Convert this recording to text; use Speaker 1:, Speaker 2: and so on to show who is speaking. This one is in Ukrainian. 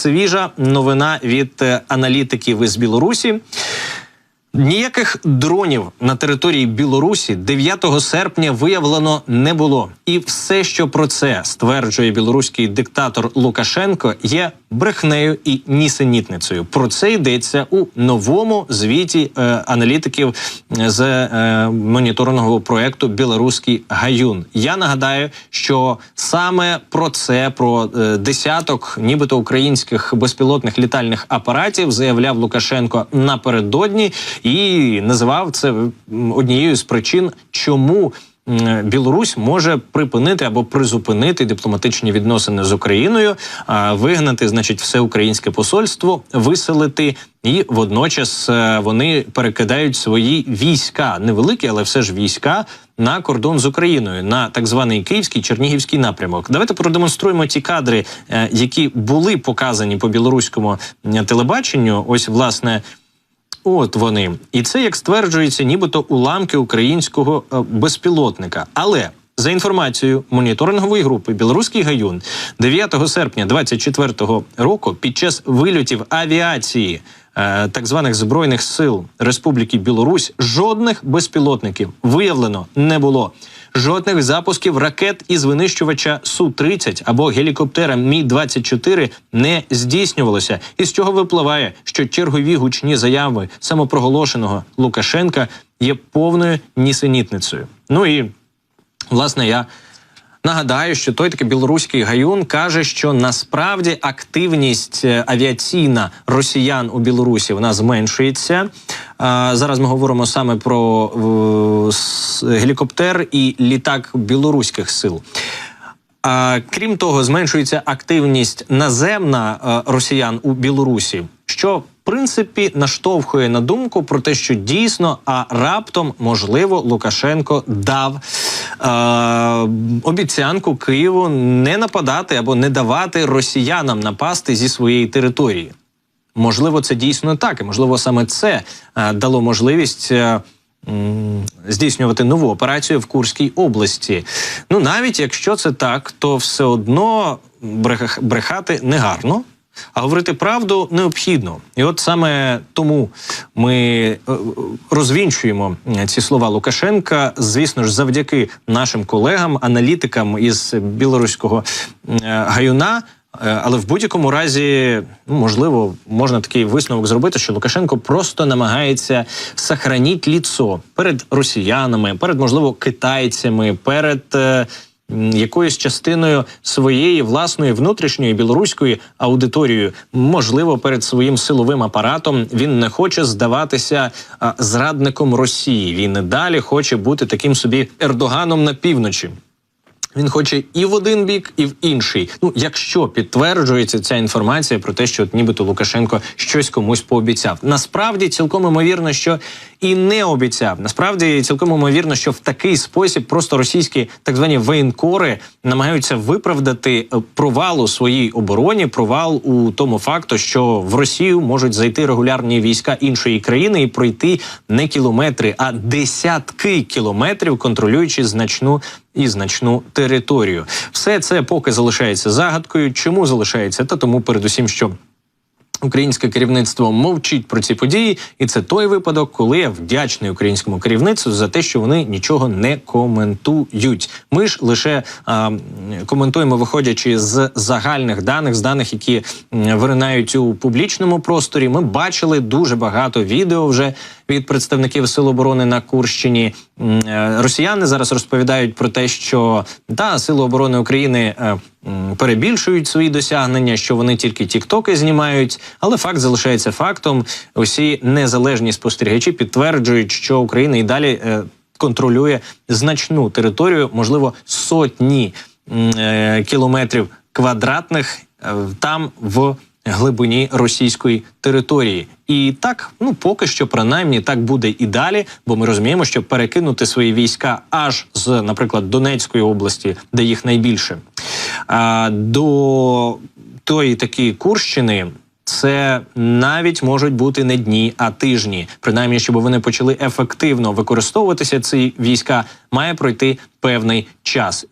Speaker 1: свіжа новина від е, аналітиків із Білорусі. Ніяких дронів на території Білорусі 9 серпня виявлено не було, і все, що про це стверджує білоруський диктатор Лукашенко, є брехнею і нісенітницею. Про це йдеться у новому звіті е, аналітиків з е, моніторингового проекту Білоруський гаюн. Я нагадаю, що саме про це, про е, десяток, нібито українських безпілотних літальних апаратів, заявляв Лукашенко напередодні і називав це однією з причин, чому. Білорусь може припинити або призупинити дипломатичні відносини з Україною, вигнати, значить, все українське посольство, виселити, і водночас е, вони перекидають свої війська, невеликі, але все ж війська на кордон з Україною на так званий Київський Чернігівський напрямок. Давайте продемонструємо ті кадри, е, які були показані по білоруському телебаченню. Ось власне. От вони, і це як стверджується, нібито уламки українського е, безпілотника. Але за інформацією моніторингової групи Білоруський гаюн 9 серпня 24 року під час вильотів авіації е, так званих збройних сил Республіки Білорусь жодних безпілотників виявлено не було. Жодних запусків ракет із винищувача су 30 або гелікоптера Мі 24 не здійснювалося. Із цього випливає, що чергові гучні заяви самопроголошеного Лукашенка є повною нісенітницею. Ну і власне я. Нагадаю, що той такий білоруський гаюн каже, що насправді активність е, авіаційна росіян у Білорусі вона зменшується. Зараз ми говоримо саме про гелікоптер і літак білоруських сил. А, крім того, зменшується активність наземна е, росіян у Білорусі, що в принципі наштовхує на думку про те, що дійсно, а раптом можливо Лукашенко дав е, обіцянку Києву не нападати або не давати росіянам напасти зі своєї території. Можливо, це дійсно так, і можливо, саме це е, дало можливість. е, Здійснювати нову операцію в Курській області. Ну навіть якщо це так, то все одно брех- брехати негарно, а говорити правду необхідно. І от саме тому ми е, розвінчуємо ці слова Лукашенка, звісно ж, завдяки нашим колегам, аналітикам із білоруського гаюна. Е, Але в будь-якому разі, ну, можливо, можна такий висновок зробити, що Лукашенко просто намагається сохранити ліцо перед росіянами, перед можливо китайцями, перед е, якоюсь частиною своєї власної внутрішньої білоруської аудиторією, можливо, перед своїм силовим апаратом він не хоче здаватися зрадником Росії. Він далі хоче бути таким собі Ердоганом на півночі. Він хоче і в один бік, і в інший. Ну, якщо підтверджується ця інформація про те, що от нібито Лукашенко щось комусь пообіцяв. Насправді цілком імовірно, що і не обіцяв. Насправді цілком імовірно, що в такий спосіб просто російські так звані воєнкори намагаються виправдати е, провал у своїй обороні, провал у тому факту, що в Росію можуть зайти регулярні війська іншої країни і пройти не кілометри, а десятки кілометрів, контролюючи значну і значну територію. Все це поки залишається загадкою. Чому залишається? Та тому, передусім, що. Українське керівництво мовчить про ці події, і це той випадок, коли я вдячний українському керівництву за те, що вони нічого не коментують. Ми ж лише а, коментуємо, виходячи з загальних даних, з даних, які виринають у публічному просторі. Ми бачили дуже багато відео вже від представників Сил оборони на Курщині. Е, Росіяни зараз розповідають про те, що та сили оборони України е, перебільшують свої досягнення, що вони тільки тіктоки знімають. Але факт залишається фактом. Усі незалежні спостерігачі підтверджують, що Україна і далі е, контролює значну територію, можливо, сотні кілометрів квадратних там в глибині російської території. І так, ну поки що, принаймні, так буде і далі, бо ми розуміємо, що перекинути свої війська аж з, наприклад, Донецької області, де їх найбільше, до тої такі Курщини. Це навіть можуть бути не дні, а тижні. Принаймні, щоб вони почали ефективно використовуватися, ці війська має пройти певний час.